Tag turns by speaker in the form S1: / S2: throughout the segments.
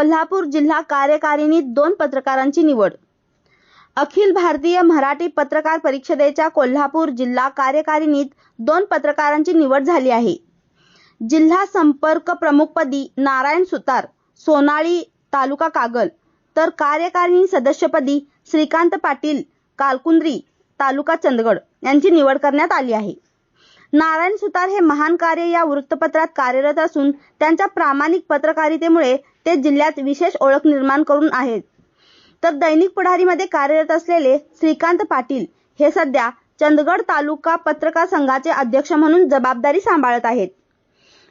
S1: कोल्हापूर जिल्हा कार्यकारिणीत दोन पत्रकारांची निवड. अखिल भारतीय मराठी पत्रकार परिषदेच्या कोल्हापूर जिल्हा कार्यकारिणीत दोन पत्रकारांची निवड झाली आहे. जिल्हा संपर्क प्रमुखपदी नारायण सुतार सोनाळी तालुका कागल तर कार्यकारिणी सदस्यपदी श्रीकांत पाटील कालकुंद्री तालुका चंदगड यांची निवड करण्यात आली आहे. नारायण सुतार हे महान कार्य या वृत्तपत्रात कार्यरत असून त्यांच्या प्रामाणिक पत्रकारितेमुळे ते जिल्ह्यात विशेष ओळख निर्माण करून आहेत. तर दैनिक पुढारीमध्ये कार्यरत असलेले श्रीकांत पाटील हे सध्या चंदगड तालुका पत्रकार संघाचे अध्यक्ष म्हणून जबाबदारी सांभाळत आहेत.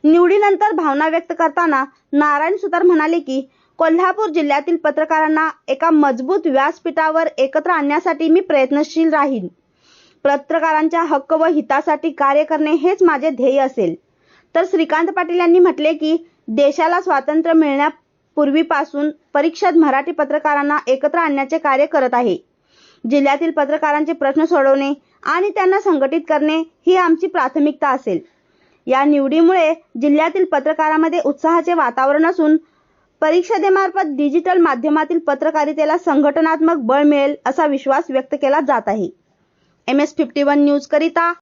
S1: निवडीनंतर भावना व्यक्त करताना नारायण सुतार म्हणाले की कोल्हापूर जिल्ह्यातील पत्रकारांना एका मजबूत व्यासपीठावर एकत्र आणण्यासाठी मी प्रयत्नशील राहीन. पत्रकारांच्या हक्क व हितासाठी कार्य करणे हेच माझे ध्येय असेल. तर श्रीकांत पाटील यांनी म्हटले की देशाला स्वातंत्र्य मिळण्यापूर्वीपासून परीक्षेत मराठी पत्रकारांना एकत्र आणण्याचे कार्य करत आहे. जिल्ह्यातील पत्रकारांचे प्रश्न सोडवणे आणि त्यांना संघटित करणे ही आमची प्राथमिकता असेल. या निवडीमुळे जिल्ह्यातील पत्रकारांमध्ये उत्साहाचे वातावरण असून परिषदेमार्फत डिजिटल माध्यमातील पत्रकारितेला संघटनात्मक बळ मिळेल असा विश्वास व्यक्त केला जात आहे. M S fifty one news करिता